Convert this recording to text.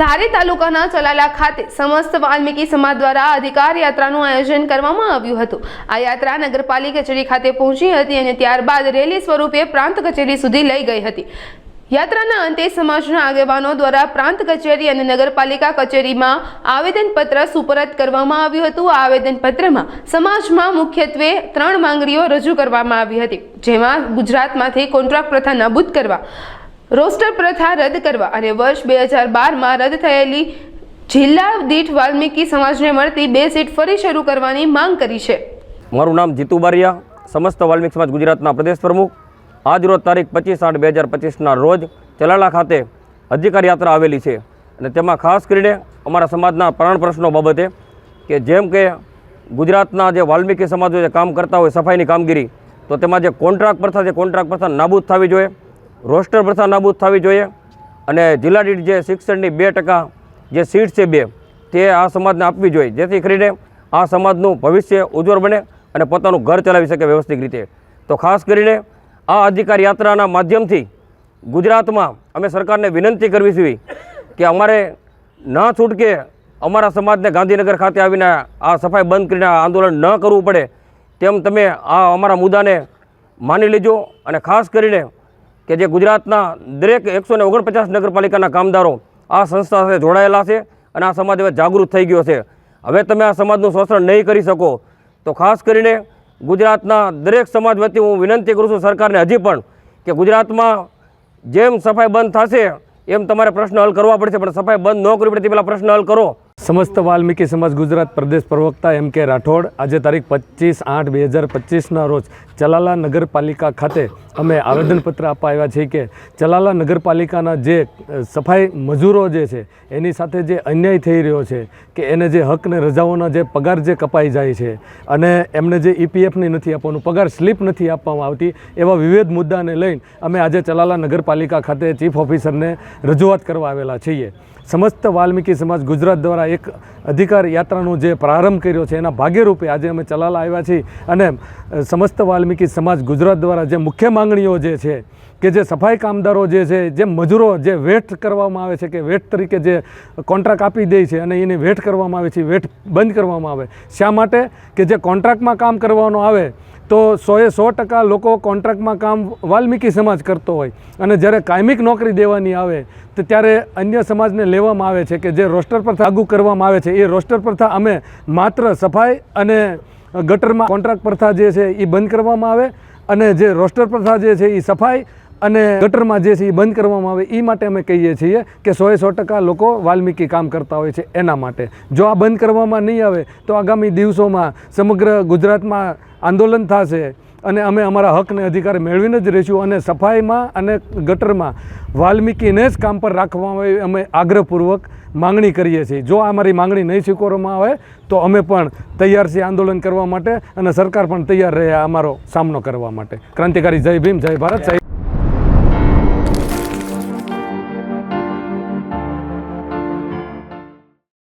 ધારી તાલુકાના ચલાલા ખાતે સમસ્ત વાલ્મીકી સમાજ દ્વારા અધિકાર યાત્રાનું આયોજન કરવામાં આવ્યું હતું. આ યાત્રા નગરપાલિકા કચેરી ખાતે પહોંચી હતી અને ત્યારબાદ રેલી સ્વરૂપે પ્રાંત કચેરી સુધી લઈ ગઈ હતી. યાત્રાના અંતે સમાજના આગેવાનો દ્વારા પ્રાંત કચેરી અને નગરપાલિકા કચેરીમાં આવેદનપત્ર સુપરત કરવામાં આવ્યું હતું. આ આવેદનપત્રમાં સમાજમાં મુખ્યત્વે ત્રણ માંગણીઓ રજૂ કરવામાં આવી હતી, જેમાં ગુજરાતમાંથી કોન્ટ્રાક્ટ પ્રથા નાબૂદ કરવા રોસ્ટર પ્રથા રદ કરવા અને વર્ષ બે હજાર બારમાં રદ થયેલી જિલ્લા દીઠ વાલ્મીકી સમાજને મળતી બે સીટ ફરી શરૂ કરવાની માંગ કરી છે. મારું નામ જીતુ બારિયા, સમસ્ત વાલ્મીક સમાજ ગુજરાતના પ્રદેશ પ્રમુખ. આજ રોજ તારીખ પચીસ આઠ બે હજાર પચીસના રોજ ચલાલા ખાતે અધિકાર યાત્રા આવેલી છે અને તેમાં ખાસ કરીને અમારા સમાજના પ્રાણ પ્રશ્નો બાબતે કે જેમ કે ગુજરાતના જે વાલ્મીકી સમાજો જે કામ કરતા હોય, સફાઈની કામગીરી, તો તેમાં જે કોન્ટ્રાક્ટ પ્રથા છે, કોન્ટ્રાક્ટ પ્રથા નાબૂદ થવી જોઈએ. રોસ્ટર પ્રથા નાબૂદ થવી જોઈએ અને જિલ્લા દીઠ જે શિક્ષણની બે ટકા જે સીટ છે બે, તે આ સમાજને આપવી જોઈએ. જેથી કરીને આ સમાજનું ભવિષ્ય ઉજ્જવળ બને અને પોતાનું ઘર ચલાવી શકે વ્યવસ્થિત રીતે. તો ખાસ કરીને આ અધિકાર યાત્રાના માધ્યમથી ગુજરાતમાં અમે સરકારને વિનંતી કરવી છે કે અમારે ના છૂટકે અમારા સમાજને ગાંધીનગર ખાતે આવીને આ સફાઈ બંધ કરીને આંદોલન ન કરવું પડે તેમ તમે આ અમારા મુદ્દાને માની લેજો અને ખાસ કરીને કે જે ગુજરાતના દરેક એકસો ને ઓગણપચાસ નગરપાલિકાના કામદારો આ સંસ્થા સાથે જોડાયેલા છે અને આ સમાજ હવે જાગૃત થઈ ગયો છે. હવે તમે આ સમાજનું શોષણ નહીં કરી શકો તો ખાસ કરીને ગુજરાતના દરેક સમાજ વતી હું વિનંતી કરું છું સરકારને હજી પણ કે ગુજરાતમાં જેમ સફાઈ બંધ થશે એમ તમારે પ્રશ્ન હલ કરવા પડશે, પણ સફાઈ બંધ ન કરવી પડે તે પહેલાં પ્રશ્ન હલ કરો. સમસ્ત વાલ્મીકી સમાજ ગુજરાત પ્રદેશ પ્રવક્તા એમ કે રાઠોડ, આજે તારીખ પચીસ આઠ બે હજાર પચીસના રોજ ચલાલા નગરપાલિકા ખાતે અમે આવેદનપત્ર આપવા આવ્યા છીએ કે ચલાલા નગરપાલિકાના જે સફાઈ મજૂરો જે છે, એની સાથે જે અન્યાય થઈ રહ્યો છે, કે એને જે હક ને રજાઓના જે પગાર જે કપાઈ જાય છે, અને એમને જે ઈપીએફની નથી આપવાનું, પગાર સ્લીપ નથી આપવામાં આવતી, એવા વિવિધ મુદ્દાને લઈને અમે આજે ચલાલા નગરપાલિકા ખાતે ચીફ ઓફિસરને રજૂઆત કરવા આવેલા છીએ. સમસ્ત વાલ્મીકી સમાજ ગુજરાત દ્વારા એક અધિકાર યાત્રાનો જે પ્રારંભ કર્યો છે, એના ભાગ્યરૂપે આજે અમે ચલાલા આવ્યા છીએ. અને સમસ્ત વાલ્મીકી સમાજ ગુજરાત દ્વારા જે મુખ્ય માંગણીઓ જે છે, કે જે સફાઈ કામદારો જે છે, જે મજૂરો જે વેટ કરવામાં આવે છે, કે વેટ તરીકે જે કોન્ટ્રાક્ટ આપી દે છે અને એને વેટ કરવામાં આવે છે વેટ બંધ કરવામાં આવે. શા માટે? કે જે કોન્ટ્રાક્ટમાં કામ કરવાનો આવે તો સોએ સો ટકા લોકો કોન્ટ્રાક્ટમાં કામ વાલ્મીકી સમાજ કરતો હોય અને જ્યારે કાયમિક નોકરી દેવાની આવે, તો ત્યારે અન્ય સમાજને લેવામાં આવે છે કે જે રોસ્ટર પ્રથા લાગુ કરવામાં આવે છે, એ રોસ્ટર પ્રથા અમે માત્ર સફાઈ અને ગટરમાં કોન્ટ્રાક્ટ પ્રથા જે છે એ બંધ કરવામાં આવે અને જે રોસ્ટર પ્રથા જે છે એ સફાઈ અને ગટરમાં જે છે એ બંધ કરવામાં આવે એ માટે અમે કહીએ છીએ કે સોએ સો ટકા લોકો વાલ્મીકી કામ કરતા હોય છે એના માટે. જો આ બંધ કરવામાં નહીં આવે, તો આગામી દિવસોમાં સમગ્ર ગુજરાતમાં આંદોલન થશે અને અમે અમારા હકને અધિકાર મેળવીને જ રહીશું અને સફાઈમાં અને ગટરમાં વાલ્મીકીને જ કામ પર રાખવામાં આવે અમે આગ્રહપૂર્વક માંગણી કરીએ છીએ. જો અમારી માંગણી નહીં સ્વીકારવામાં આવે, તો અમે પણ તૈયાર છીએ આંદોલન કરવા માટે અને સરકાર પણ તૈયાર રહે અમારો સામનો કરવા માટે. ક્રાંતિકારી જય ભીમ, જય ભારત